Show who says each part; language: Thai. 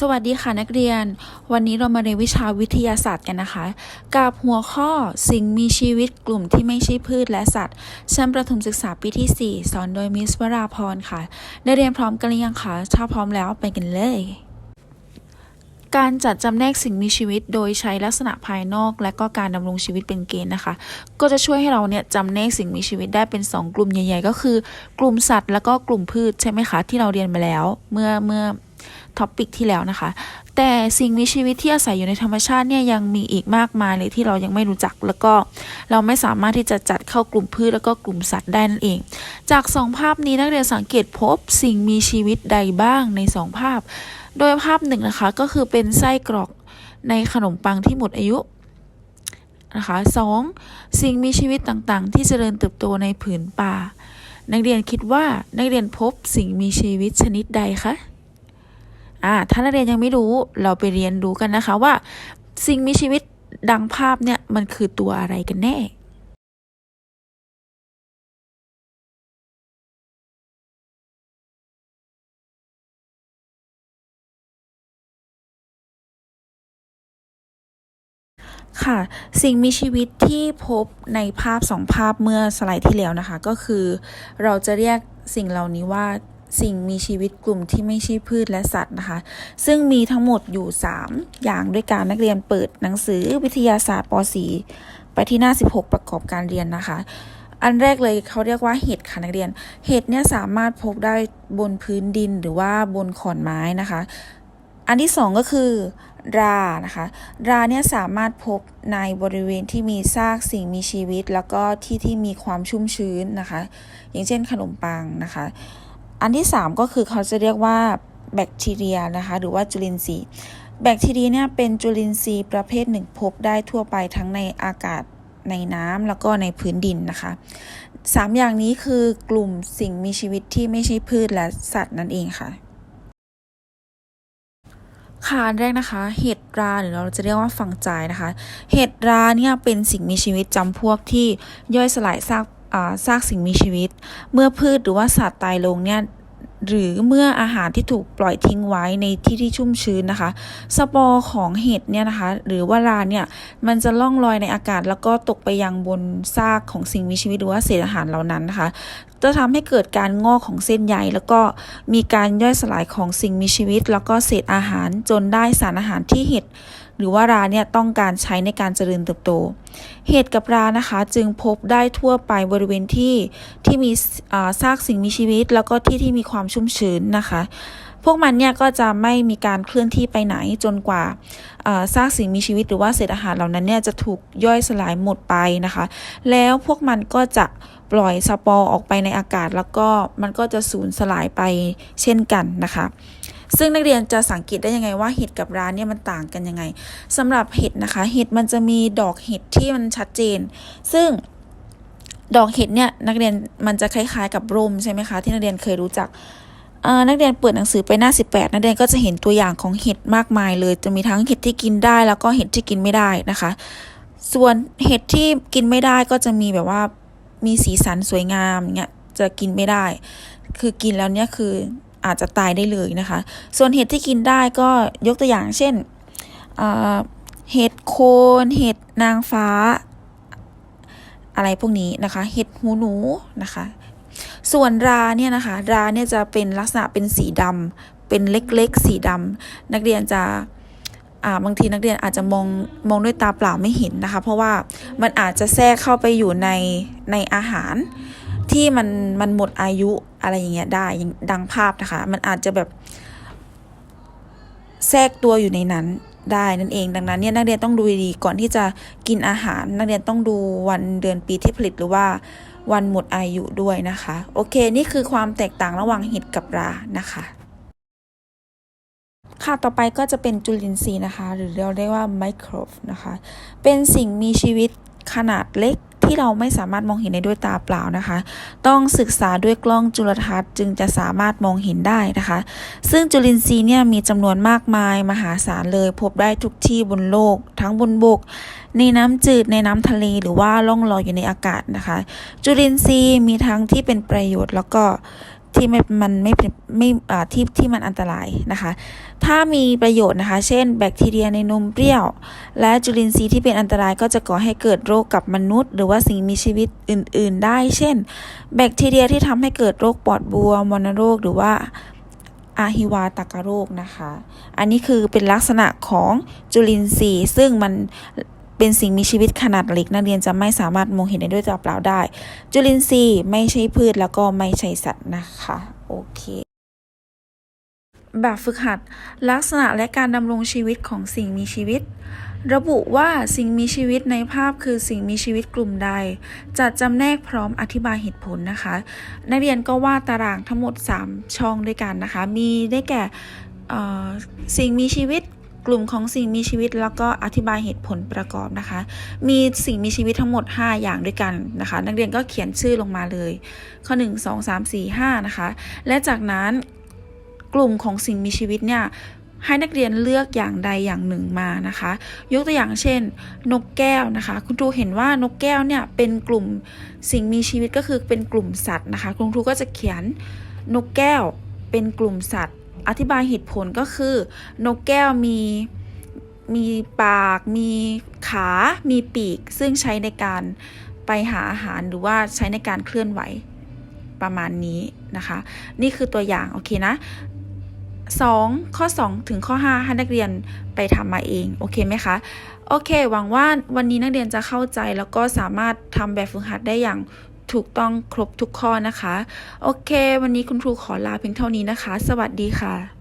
Speaker 1: สวัสดีค่ะนักเรียน วันนี้เรามาเรียนวิชาวิทยาศาสตร์กันนะคะ กับหัวข้อสิ่งมีชีวิตกลุ่มที่ไม่ใช่พืชและสัตว์ชั้นประถมศึกษาปีที่ 4 สอนโดยมิสวราพรค่ะ ได้เรียนพร้อมกันหรือยังคะถ้าพร้อมแล้วไปกันเลย การจัดจำแนกสิ่งมีชีวิตโดยใช้ลักษณะภายนอก และก็การดำรงชีวิตเป็นเกณฑ์นะคะ ก็จะช่วยให้เราเนี่ยจำแนกสิ่งมีชีวิตได้เป็น 2 กลุ่มใหญ่ ๆ ก็คือ กลุ่มสัตว์ แล้วก็กลุ่มพืชใช่ไหมคะที่เราเรียนมาแล้ว เมื่อเมื่อ ท็อปิกที่แล้วนะคะ แต่สิ่งมีชีวิตที่อาศัยอยู่ในธรรมชาติเนี่ยยังมีอีกมากมายเลยที่เรายังไม่รู้จัก แล้วก็เราไม่สามารถที่จะจัดเข้ากลุ่มพืชแล้วก็กลุ่มสัตว์ได้นั่นเอง จากสองภาพนี้นักเรียนสังเกตพบสิ่งมีชีวิตใดบ้างในสองภาพ โดยภาพหนึ่งนะคะก็คือเป็นไส้กรอกในขนมปังที่หมดอายุนะคะสองสิ่งมีชีวิตต่างๆ ที่เจริญเติบโตในผืนป่า นักเรียนคิดว่านักเรียนพบสิ่งมีชีวิตชนิดใดคะ อ่าถ้านักเรียนยังไม่รู้เราไปเรียนรู้กันนะคะว่า สิ่งมีชีวิตดังภาพเนี่ยมันคือตัวอะไรกันแน่ค่ะสิ่งมีชีวิตที่พบในภาพสองภาพเมื่อสไลด์ที่แล้วนะคะ ก็คือเราจะเรียกสิ่งเหล่านี้ว่า สิ่งมีชีวิตกลุ่มที่ไม่ใช่พืชและสัตว์นะคะ ซึ่งมีทั้งหมดอยู่ 3 อย่างด้วยการนักเรียนเปิดหนังสือวิทยาศาสตร์ป .4 ไปที่หน้า 16 ประกอบการเรียนนะคะ อันแรกเลยเขาเรียกว่าเห็ดค่ะนักเรียน เห็ดเนี่ยสามารถพบได้บนพื้นดินหรือว่าบนขอนไม้นะคะ อันที่สองก็คือรานะคะ ราเนี่ยสามารถพบในบริเวณที่มีซากสิ่งมีชีวิต แล้วก็ที่ที่มีความชุ่มชื้นนะคะ อย่างเช่นขนมปังนะคะ อันที่ 3 ก็คือเขาจะเรียกว่าแบคทีเรียนะคะ หรือว่าจุลินทรีย์ แบคทีเรียเนี่ยเป็นจุลินทรีย์ประเภทหนึ่งพบได้ทั่วไปทั้งในอากาศในน้ำแล้วก็ในพื้นดินนะคะสามอย่างนี้คือกลุ่มสิ่งมีชีวิตที่ไม่ใช่พืชและสัตว์นั่นเองค่ะค่ะอันแรกนะคะ เห็ดราหรือเราจะเรียกว่าฟังจายนะคะ เห็ดราเนี่ยเป็นสิ่งมีชีวิตจำพวกที่ย่อยสลายซาก ซากสิ่งมีชีวิต เมื่อพืชหรือว่าสัตว์ตายลงเนี่ย หรือเมื่ออาหารที่ถูกปล่อยทิ้งไว้ในที่ที่ชุ่มชื้นนะคะ สปอร์ของเห็ดเนี่ยนะคะ หรือว่าราเนี่ยมันจะล่องลอยในอากาศ แล้วก็ตกไปยังบนซากของสิ่งมีชีวิตหรือว่าเศษอาหารเหล่านั้นนะคะ จะทำให้เกิดการงอกของเส้นใยแล้วก็มีการย่อยสลายของสิ่งมีชีวิต แล้วก็เศษอาหารจนได้สารอาหารที่เห็ดหรือว่าราเนี่ยต้องการใช้ในการเจริญเติบโต เห็ดกับรานะคะ จึงพบได้ทั่วไปบริเวณที่ที่มีซากสิ่งมีชีวิต แล้วก็ที่ที่มีความชุ่มชื้นนะคะ พวกมันเนี่ยก็จะไม่มีการเคลื่อนที่ไปไหนจนกว่าซากสิ่งมีชีวิตหรือว่าเศษอาหารเหล่านั้นเนี่ยจะถูกย่อยสลายหมดไปนะคะ แล้วพวกมันก็จะปล่อยสปอร์ออกไปในอากาศ แล้วก็มันก็จะสูญสลายไปเช่นกันนะคะซึ่งนักเรียนจะสังเกตได้ยังไงว่าเห็ดกับร้านเนี่ยมันต่างกันยังไงสำหรับเห็ดนะคะ เห็ดมันจะมีดอกเห็ดที่มันชัดเจน ซึ่งดอกเห็ดเนี่ยนักเรียนมันจะคล้ายๆกับร่มใช่ไหมคะที่นักเรียนเคยรู้จัก นักเรียนเปิดหนังสือไปหน้า 18 นักเรียนก็จะเห็นตัวอย่างของเห็ดมากมายเลย จะมีทั้งเห็ดที่กินได้แล้วก็เห็ดที่กินไม่ได้นะคะ ส่วนเห็ดที่กินไม่ได้ก็จะมีแบบว่ามีสีสันสวยงามเงี้ยจะกินไม่ได้ คือกินแล้วเนี่ยคืออาจจะตายได้เลยนะคะ ส่วนเห็ดที่กินได้ก็ยกตัวอย่างเช่นเอ่อเห็ดโคนเห็ดนางฟ้า อะไรพวกนี้นะคะ เห็ดหูหนูนะคะ ส่วนราเนี่ยนะคะ ราเนี่ยจะเป็นลักษณะเป็นสีดำเป็นเล็กๆ สีดำนักเรียนจะอ่าบางทีนักเรียนอาจจะมองมองด้วยตาเปล่าไม่เห็นนะคะ เพราะว่ามันอาจจะแทรกเข้าไปอยู่ในในอาหารที่มันมันหมดอายุอะไรอย่างเงี้ยได้ดังภาพนะคะ มันอาจจะแบบแทรกตัวอยู่ในนั้นได้นั่นเอง ดังนั้นเนี่ยนักเรียนต้องดูดีก่อนที่จะกินอาหาร นักเรียนต้องดูวันเดือนปีที่ผลิตหรือว่า วันหมดอายุด้วยนะคะ โอเค นี่คือความแตกต่างระหว่างเห็ดกับรานะคะค่ะต่อไปก็จะเป็นจุลินทรีย์นะคะ หรือเราเรียกว่าไมโครฟนะคะ เป็นสิ่งมีชีวิตขนาดเล็ก ที่เราไม่สามารถมองเห็นได้ด้วยตาเปล่านะคะ ต้องศึกษาด้วยกล้องจุลทรรศน์จึงจะสามารถมองเห็นได้นะคะ ซึ่งจุลินทรีย์เนี่ยมีจำนวนมากมายมหาศาลเลย พบได้ทุกที่บนโลก ทั้งบนบก ในน้ำจืดในน้ำทะเลหรือว่าล่องลอยอยู่ในอากาศนะคะ จุลินทรีย์มีทั้งที่เป็นประโยชน์แล้วก็ ที่ไม่มันไม่ไม่อ่าที่ที่มันอันตรายนะคะ ถ้ามีประโยชน์นะคะ เช่น แบคทีเรียในนมเปรี้ยว และจุลินทรีย์ที่เป็นอันตรายก็จะก่อให้เกิดโรคกับมนุษย์ หรือว่าสิ่งมีชีวิตอื่น ๆ ได้ เช่น แบคทีเรียที่ทำให้เกิดโรคปอดบวมวัณโรคหรือว่าอาฮิวาตากโรคนะคะ อันนี้คือเป็นลักษณะของจุลินทรีย์ ซึ่งมัน เป็นสิ่งมีชีวิตขนาดเล็ก นักเรียนจะไม่สามารถมองเห็นได้ด้วยตาเปล่าได้ จุลินทรีย์ไม่ใช่พืชแล้วก็ไม่ใช่สัตว์นะคะ โอเค แบบฝึกหัด ลักษณะและการดำรงชีวิตของสิ่งมีชีวิต ระบุว่าสิ่งมีชีวิตในภาพคือสิ่งมีชีวิตกลุ่มใด จัดจำแนกพร้อมอธิบายเหตุผลนะคะ นักเรียนก็วาดตารางทั้งหมด 3 ช่องด้วยกันนะคะ มีได้แก่สิ่งมีชีวิต กลุ่มของสิ่งมีชีวิตแล้วก็อธิบายเหตุผลประกอบนะคะ มีสิ่งมีชีวิตทั้งหมด 5 อย่างด้วยกันนะคะ นักเรียนก็เขียนชื่อลงมาเลย ข้อ 1 2 3 4 5 นะคะ และจากนั้นกลุ่มของสิ่งมีชีวิตเนี่ยให้นักเรียนเลือกอย่างใดอย่างหนึ่งมานะคะ ยกตัวอย่างเช่น นกแก้วนะคะ คุณครูเห็นว่านกแก้วเนี่ยเป็นกลุ่มสิ่งมีชีวิตก็คือเป็นกลุ่มสัตว์นะคะ คุณครูก็จะเขียนนกแก้วเป็นกลุ่มสัตว์ อธิบายเหตุผลก็คือ นกแก้วมีมีปาก มีขา มีปีก ซึ่งใช้ในการไปหาอาหารหรือว่าใช้ในการเคลื่อนไหวประมาณนี้นะคะ นี่คือตัวอย่าง โอเคนะ 2 ข้อ 2 ถึงข้อ 5 ให้นักเรียนไปทำมาเอง โอเคไหมคะ โอเค หวังว่าวันนี้นักเรียนจะเข้าใจแล้วก็สามารถทำแบบฝึกหัดได้อย่าง ถูกต้องครบทุกข้อนะคะ โอเค วันนี้คุณครูขอลาเพียงเท่านี้นะคะ สวัสดีค่ะ